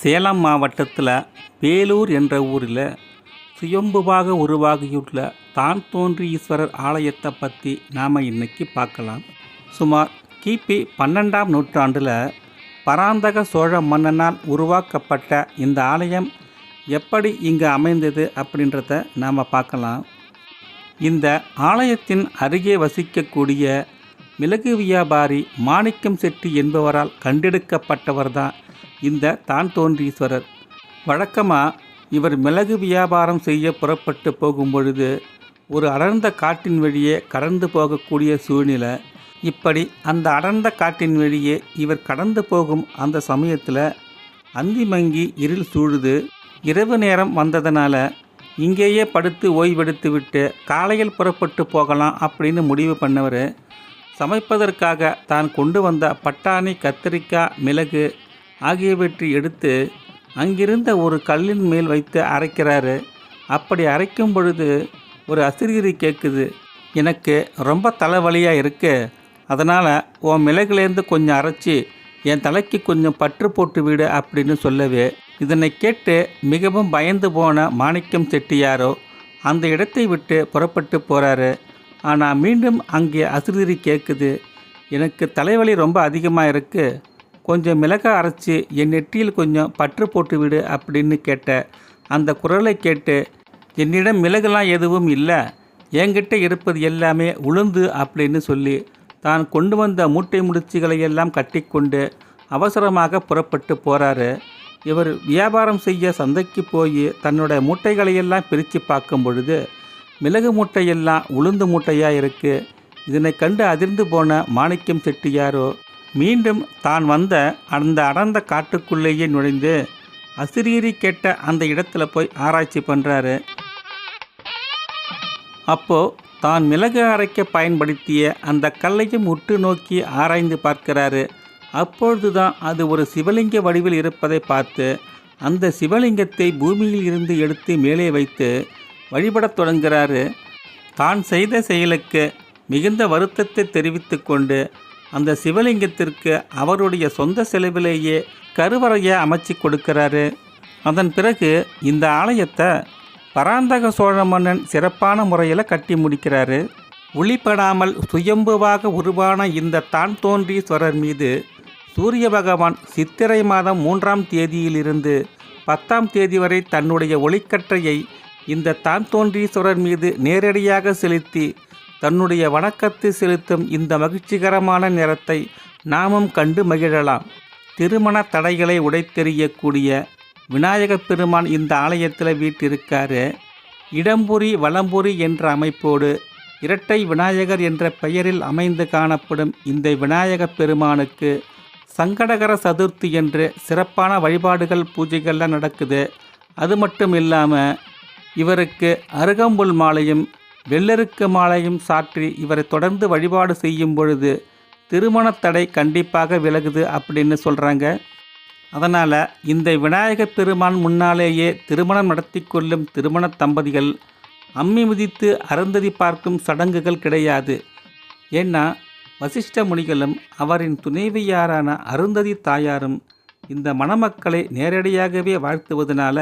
சேலம் மாவட்டத்தில் வேலூர் என்ற ஊரில் சுயம்புவாக உருவாகியுள்ள தான் தோன்றி ஈஸ்வரர் ஆலயத்தை பற்றி நாம் இன்னைக்கு பார்க்கலாம். சுமார் கிபி பன்னெண்டாம் நூற்றாண்டில் பராந்தக சோழ மன்னனால் உருவாக்கப்பட்ட இந்த ஆலயம் எப்படி இங்கு அமைந்தது அப்படின்றத நாம் பார்க்கலாம். இந்த ஆலயத்தின் அருகே வசிக்கக்கூடிய மிளகு வியாபாரி மாணிக்கம் செட்டி என்பவரால் கண்டெடுக்கப்பட்டவர்தான் இந்த தான் தோன்றீஸ்வரர் வழக்கமாக இவர் மிளகு வியாபாரம் செய்ய புறப்பட்டு போகும் பொழுது ஒரு அடர்ந்த காட்டின் வழியே கடந்து போகக்கூடிய சூழ்நிலை. இப்படி அந்த அடர்ந்த காட்டின் வழியே இவர் கடந்து போகும் அந்த சமயத்தில் அந்தி மங்கி இருள் சூழுது. இரவு நேரம் வந்ததனால் இங்கேயே படுத்து ஓய்வெடுத்து விட்டு காலையில் புறப்பட்டு போகலாம் அப்படின்னு முடிவு பண்ணவர் சமைப்பதற்காக தான் கொண்டு வந்த பட்டாணி கத்திரிக்காய் மிளகு ஆகியவற்றை எடுத்து அங்கிருந்த ஒரு கல்லின் மேல் வைத்து அரைக்கிறாரு. அப்படி அரைக்கும் பொழுது ஒரு அசிரியரி கேட்குது எனக்கு ரொம்ப தலைவலியாக இருக்கு. அதனால் உன் மிளகுலேருந்து கொஞ்சம் அரைச்சி என் தலைக்கு கொஞ்சம் பற்று போட்டு விடு அப்படின்னு சொல்லவே இதனை கேட்டு மிகவும் பயந்து போன மாணிக்கம் செட்டியாரோ அந்த இடத்தை விட்டு புறப்பட்டு போகிறாரு ஆனால் மீண்டும் அங்கே அசிரிரி கேட்குது எனக்கு தலைவலி ரொம்ப அதிகமாக இருக்குது கொஞ்சம் மிளகா அரைச்சி என் நெற்றியில் கொஞ்சம் பற்று போட்டு விடு அப்படின்னு கேட்ட. அந்த குரலை கேட்டு என்னிடம் மிளகுலாம் எதுவும் இல்லை. என்கிட்ட இருப்பது எல்லாமே உளுந்து அப்படின்னு சொல்லி தான் கொண்டு வந்த மூட்டை முடிச்சுகளை எல்லாம் கட்டிக்கொண்டு அவசரமாக புறப்பட்டு போகிறாரு இவர் வியாபாரம் செய்ய சந்தைக்கு போய் தன்னோட மூட்டைகளையெல்லாம் பிரித்து பார்க்கும் பொழுது மிளகு மூட்டையெல்லாம் உளுந்து மூட்டையாக இருக்குது இதனை கண்டு அதிர்ந்து போன மாணிக்கம் செட்டியாரோ மீண்டும் தான் வந்த அந்த அடர்ந்த காட்டுக்குள்ளேயே நுழைந்து அசிரீரி கேட்ட அந்த இடத்துல போய் ஆராய்ச்சி பண்ணுறாரு அப்போ தான் மிளகு அரைக்க பயன்படுத்திய அந்த கல்லையும் உற்று நோக்கி ஆராய்ந்து பார்க்கிறாரு. அப்பொழுதுதான் அது ஒரு சிவலிங்க வடிவில் இருப்பதை பார்த்து அந்த சிவலிங்கத்தை பூமியில் இருந்து எடுத்து மேலே வைத்து வழிபடத் தொடங்குகிறாரு. தான் செய்த செயலுக்கு மிகுந்த வருத்தத்தை தெரிவித்து கொண்டு அந்த சிவலிங்கத்திற்கு அவருடைய சொந்த செலவிலேயே கருவறையை அமைச்சு கொடுக்கிறாரு. அதன் பிறகு இந்த ஆலயத்தை பராந்தக சோழ மன்னன் சிறப்பான முறையில் கட்டி முடிக்கிறாரு. ஒளிப்படாமல் சுயம்புவாக உருவான இந்த தான் தோன்றீஸ்வரர் மீது சூரிய பகவான் சித்திரை மாதம் மூன்றாம் தேதியிலிருந்து பத்தாம் தேதி வரை தன்னுடைய ஒளிக்கற்றையை இந்த தான் தோன்றீஸ்வரர் மீது நேரடியாக செலுத்தி தன்னுடைய வணக்கத்தை செலுத்தும் இந்த மகிழ்ச்சிகரமான நேரத்தை நாமும் கண்டு மகிழலாம். திருமண தடைகளை உடைத்தெறியக்கூடிய விநாயகப் பெருமான் இந்த ஆலயத்தில் வீட்டிருக்காரு. இடம்புரி வலம்புரி என்ற அமைப்போடு இரட்டை விநாயகர் என்ற பெயரில் அமைந்து காணப்படும் இந்த விநாயகப் பெருமானுக்கு சங்கடகர சதுர்த்தி என்று சிறப்பான வழிபாடுகள் பூஜைகள்லாம் நடக்குது. அது மட்டும் இல்லாமல் இவருக்கு அருகம்புல் மாலையும் வெள்ளருக்கு மாலையும் சாற்றி இவரை தொடர்ந்து வழிபாடு செய்யும் பொழுது திருமண தடை கண்டிப்பாக விலகுது அப்படின்னு சொல்கிறாங்க அதனால் இந்த விநாயகப் பெருமான் முன்னாலேயே திருமணம் நடத்தி கொள்ளும் திருமண தம்பதிகள் அம்மி மிதித்து அருந்ததி பார்க்கும் சடங்குகள் கிடையாது. ஏன்னா வசிஷ்ட முனிகளும் அவரின் துணைவியாரான அருந்ததி தாயாரும் இந்த மணமக்களை நேரடியாகவே வாழ்த்துவதனால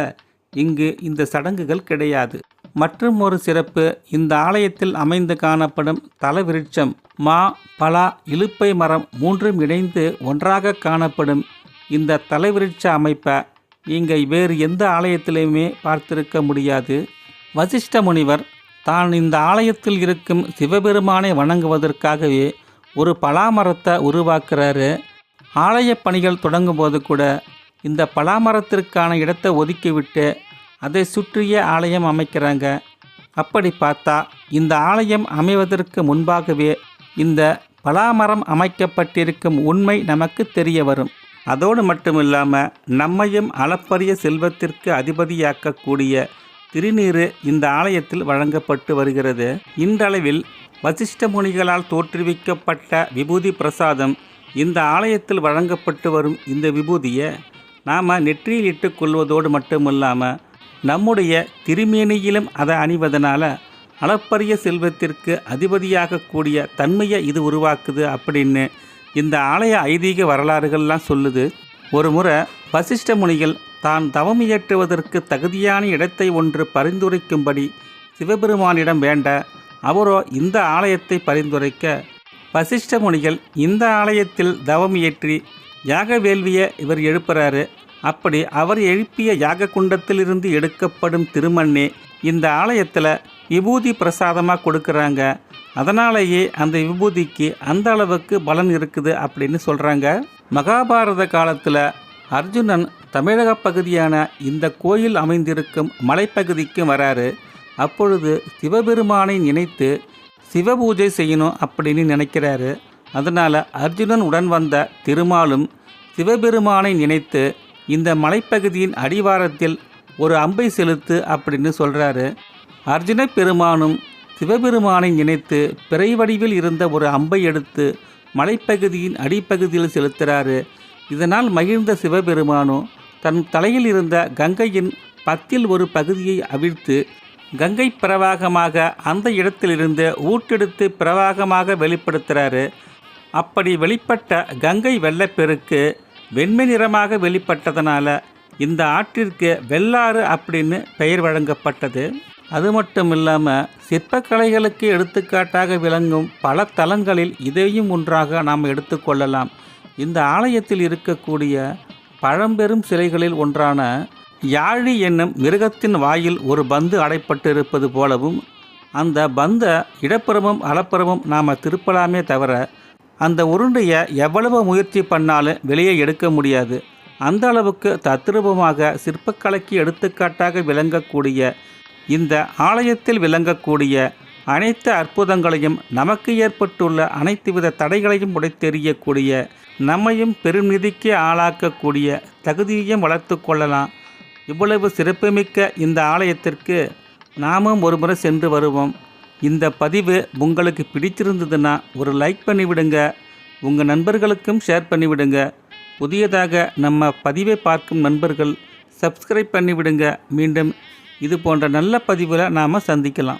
இங்கு இந்த சடங்குகள் கிடையாது. மற்றும் ஒரு சிறப்பு இந்த ஆலயத்தில் அமைந்து காணப்படும் தலவிருட்சம் மா பலா இலுப்பை மரம் மூன்றும் இணைந்து ஒன்றாக காணப்படும். இந்த தலைவிருட்ச அமைப்பை நீங்கள் வேறு எந்த ஆலயத்திலையுமே பார்த்திருக்க முடியாது. வசிஷ்ட முனிவர் தான் இந்த ஆலயத்தில் இருக்கும் சிவபெருமானை வணங்குவதற்காகவே ஒரு பலாமரத்தை உருவாக்குறாரு. ஆலயப் பணிகள் தொடங்கும் போது கூட இந்த பலாமரத்திற்கான இடத்தை ஒதுக்கிவிட்டு அதை சுற்றிய ஆலயம் அமைக்கிறாங்க. அப்படி பார்த்தா இந்த ஆலயம் அமைவதற்கு முன்பாகவே இந்த பலாமரம் அமைக்கப்பட்டிருக்கும் உண்மை நமக்கு தெரிய வரும். அதோடு மட்டுமில்லாமல் நம்மையும் அளப்பரிய செல்வத்திற்கு அதிபதியாக்கக்கூடிய திருநீறு இந்த ஆலயத்தில் வழங்கப்பட்டு வருகிறது. இன்றளவில் வசிஷ்ட முனிகளால் தோற்றுவிக்கப்பட்ட விபூதி பிரசாதம் இந்த ஆலயத்தில் வழங்கப்பட்டு வரும் இந்த விபூதியை நாம் நெற்றியில் இட்டுக்கொள்வதோடு மட்டுமில்லாமல் நம்முடைய திருமேனியிலும் அதை அணிவதனால் அளப்பரிய செல்வத்திற்கு அதிபதியாகக்கூடிய தன்மையை இது உருவாக்குது அப்படின்னு இந்த ஆலய ஐதீக வரலாறுகள்லாம் சொல்லுது. ஒரு முறை வசிஷ்ட முனிகள் தான் தவம் இயற்றுவதற்கு தகுதியான இடத்தை ஒன்று பரிந்துரைக்கும்படி சிவபெருமானிடம் வேண்ட அவரோ இந்த ஆலயத்தை பரிந்துரைக்க வசிஷ்ட முனிகள் இந்த ஆலயத்தில் தவம் இயற்றி யாக வேள்வியை இவர் எழுப்புறாரு. அப்படி அவர் எழுப்பிய யாக குண்டத்திலிருந்து எடுக்கப்படும் திருமண்ணே இந்த ஆலயத்தில் விபூதி பிரசாதமாக கொடுக்குறாங்க. அதனாலேயே அந்த விபூதிக்கு அந்த அளவுக்கு பலன் இருக்குது அப்படின்னு சொல்கிறாங்க மகாபாரத காலத்தில் அர்ஜுனன் தமிழக பகுதியான இந்த கோயில் அமைந்திருக்கும் மலைப்பகுதிக்கும் வராரு. அப்பொழுது சிவபெருமானை நினைத்து சிவபூஜை செய்யணும் அப்படின்னு நினைக்கிறாரு. அதனால் அர்ஜுனன் உடன் வந்த திருமாலும் சிவபெருமானை நினைத்து இந்த மலைப்பகுதியின் அடிவாரத்தில் ஒரு அம்பை செலுத்து அப்படின்னு சொல்கிறாரு அர்ஜுன பெருமானும் சிவபெருமானை நினைத்து பிறை வடிவில் இருந்த ஒரு அம்பை எடுத்து மலைப்பகுதியின் அடிப்பகுதியில் செலுத்துகிறாரு இதனால் மகிழ்ந்த சிவபெருமானும் தன் தலையில் இருந்த கங்கையின் பத்தில் ஒரு பகுதியை அவிழ்த்து கங்கை பிரவாகமாக அந்த இடத்திலிருந்து ஊட்டெடுத்து பிரவாகமாக வெளிப்படுத்துகிறாரு அப்படி வெளிப்பட்ட கங்கை வெள்ளப்பெருக்கு வெண்மை நிறமாக வெளிப்பட்டதனால இந்த ஆற்றிற்கு வெள்ளாறு அப்படின்னு பெயர் வழங்கப்பட்டது. அது மட்டும் இல்லாமல் சிற்பக்கலைகளுக்கு எடுத்துக்காட்டாக விளங்கும் பல தலங்களில் இதையும் ஒன்றாக நாம் எடுத்துக்கொள்ளலாம் இந்த ஆலயத்தில் இருக்கக்கூடிய பழம்பெரும் சிலைகளில் ஒன்றான யாழி என்னும் மிருகத்தின் வாயில் ஒரு பந்து அடைப்பட்டிருப்பது போலவும் அந்த பந்த இடப்புறமும் அலப்புறமும் நாம் திருப்பலாமே தவிர அந்த உருண்டையை எவ்வளவு முயற்சி பண்ணாலும் வெளியே எடுக்க முடியாது. அந்த அளவுக்கு தத்ரூபமாக சிற்பக்கலைக்கு எடுத்துக்காட்டாக விளங்கக்கூடிய இந்த ஆலயத்தில் விளங்கக்கூடிய அனைத்து அற்புதங்களையும் நமக்கு ஏற்பட்டுள்ள அனைத்து வித தடைகளையும் உடைத்தெறியக்கூடிய நம்மையும் பெருநிதிக்கு ஆளாக்கக்கூடிய தகுதியையும் வளர்த்து கொள்ளலாம். இவ்வளவு சிறப்புமிக்க இந்த ஆலயத்திற்கு நாமும் ஒருமுறை சென்று வருவோம். இந்த பதிவு உங்களுக்கு பிடிச்சிருந்ததுன்னா ஒரு லைக் பண்ணிவிடுங்க. உங்கள் நண்பர்களுக்கும் ஷேர் பண்ணிவிடுங்க. புதியதாக நம்ம பதிவை பார்க்கும் நண்பர்கள் சப்ஸ்கிரைப் பண்ணிவிடுங்க. மீண்டும் இது போன்ற நல்ல பதிவில் நாம் சந்திக்கலாம்.